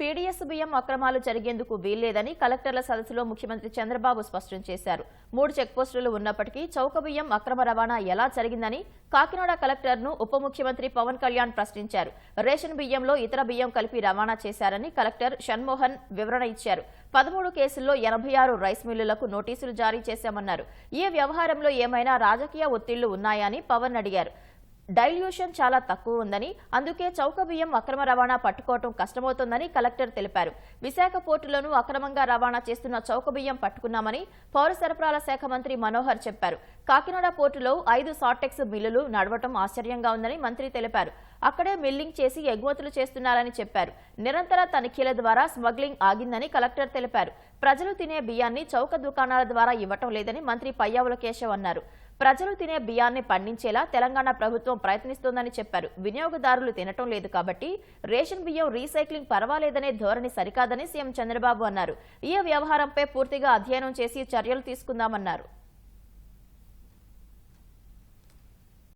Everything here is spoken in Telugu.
పీడీఎస్ బియ్యం అక్రమాలు జరిగేందుకు వీల్లేదని కలెక్టర్ల సదస్సులో ముఖ్యమంత్రి చంద్రబాబు స్పష్టం చేశారు. మూడు చెక్పోస్టులు ఉన్నప్పటికీ చౌక బియ్యం అక్రమ రవాణా ఎలా జరిగిందని కాకినాడ కలెక్టర్ను ఉప ముఖ్యమంత్రి పవన్ కళ్యాణ్ ప్రశ్నించారు. రేషన్ బియ్యంలో ఇతర బియ్యం కలిపి రవాణా చేశారని కలెక్టర్ షణ్మోహన్ వివరణ ఇచ్చారు. పదమూడు కేసుల్లో ఎనభై ఆరు రైస్ మిల్లులకు నోటీసులు జారీ చేశామన్నారు. ఈ వ్యవహారంలో ఏమైనా రాజకీయ ఒత్తిళ్ళు ఉన్నాయని పవన్ అడిగారు. డైల్యూషన్ చాలా తక్కువ ఉందని అందుకే చౌక బియ్యం అక్రమ రవాణా పట్టుకోవటం కష్టమవుతోందని కలెక్టర్ తెలిపారు. విశాఖ పోర్టులోనూ అక్రమంగా రవాణా చేస్తున్న చౌక బియ్యం పట్టుకున్నామని పౌర సరఫరాల శాఖ మంత్రి మనోహర్ చెప్పారు. కాకినాడ పోర్టులో ఐదు సార్టెక్స్ మిల్లులు నడవటం ఆశ్చర్యంగా ఉందని మంత్రి తెలిపారు. అక్కడే మిల్లింగ్ చేసి ఎగుమతులు చేస్తున్నారని చెప్పారు. నిరంతర తనిఖీల ద్వారా స్మగ్లింగ్ ఆగిందని కలెక్టర్ తెలిపారు. ప్రజలు తినే బియ్యాన్ని చౌక దుకాణాల ద్వారా ఇవ్వటం లేదని మంత్రి పయ్యావుల కేశవ్ అన్నారు. ప్రజలు తినే బియ్యాన్ని పండించేలా తెలంగాణ ప్రభుత్వం ప్రయత్నిస్తోందని చెప్పారు. వినియోగదారులు తినటం లేదు కాబట్టి రేషన్ బియ్యం రీసైక్లింగ్ పర్వాలేదనే ధోరణి సరికాదని సీఎం చంద్రబాబు అన్నారు. ఈ వ్యవహారంపై పూర్తిగా అధ్యయనం చేసి చర్యలు తీసుకుందామన్నారు.